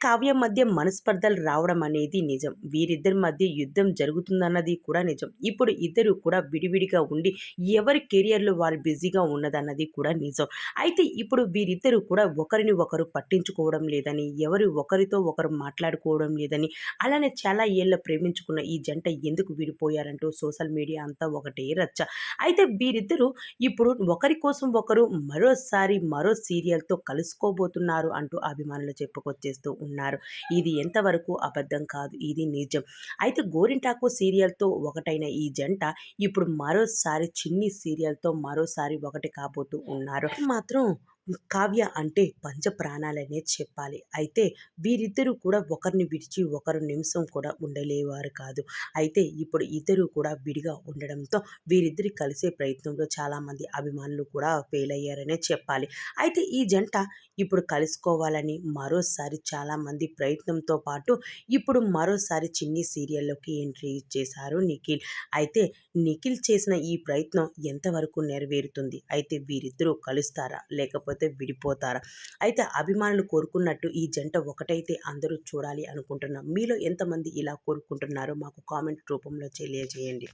కావ్య మధ్య మనస్పర్ధలు రావడం అనేది నిజం. వీరిద్దరి మధ్య యుద్ధం జరుగుతుందన్నది కూడా నిజం. ఇప్పుడు ఇద్దరు కూడా విడివిడిగా ఉండి ఎవరి కెరియర్లో వాళ్ళు బిజీగా ఉన్నదన్నది కూడా నిజం. అయితే ఇప్పుడు వీరిద్దరూ కూడా ఒకరిని ఒకరు పట్టించుకోవడం లేదని ఎవరు ఒకరితో ఒకరు మాట్లాడుకోవడం లేదని అలానే చాలా ఏళ్ళ ప్రేమించుకున్న ఈ జంట ఎందుకు విడిపోయారంటూ సోషల్ మీడియా అంతా ఒకటే రచ్చ. అయితే వీరిద్దరూ ఇప్పుడు ఒకరి కోసం ఒకరు మరోసారి మరో సీరియల్తో కలుసుకోబోతున్నారు అంటూ అభిమానులు చెప్పుకొచ్చేస్తూ ఉన్నారు. ఇది ఎంతవరకు అబద్ధం కాదు ఇది నిజం. అయితే గోరింటాకు సీరియల్తో ఒకటైన ఈ జంట ఇప్పుడు మరోసారి చిన్ని సీరియల్తో మరోసారి ఒకటి కాబోతూ ఉన్నారు. మాత్రం కావ్య అంటే పంచ ప్రాణాలనే చెప్పాలి. అయితే వీరిద్దరూ కూడా ఒకరిని విడిచి ఒకరు నిమిషం కూడా ఉండలేవారు కాదు. అయితే ఇప్పుడు ఇద్దరు కూడా విడిగా ఉండడంతో వీరిద్దరి కలిసే ప్రయత్నంలో చాలామంది అభిమానులు కూడా ఫెయిల్ అయ్యారనే చెప్పాలి. అయితే ఈ జంట ఇప్పుడు కలుసుకోవాలని మరోసారి చాలామంది ప్రయత్నంతో పాటు ఇప్పుడు మరోసారి చిన్ని సీరియల్లోకి ఎంట్రీ చేశారు నిఖిల్. అయితే నిఖిల్ చేసిన ఈ ప్రయత్నం ఎంతవరకు నెరవేరుతుంది? అయితే వీరిద్దరూ కలుస్తారా? లేకపోతే లేకపోతే విడిపోతారా? అయితే అభిమానులు కోరుకున్నట్టు ఈ జంట ఒకటైతే అందరూ చూడాలి అనుకుంటున్నాం. మీలో ఎంతమంది ఇలా కోరుకుంటున్నారో మాకు కామెంట్ రూపంలో తెలియజేయండి.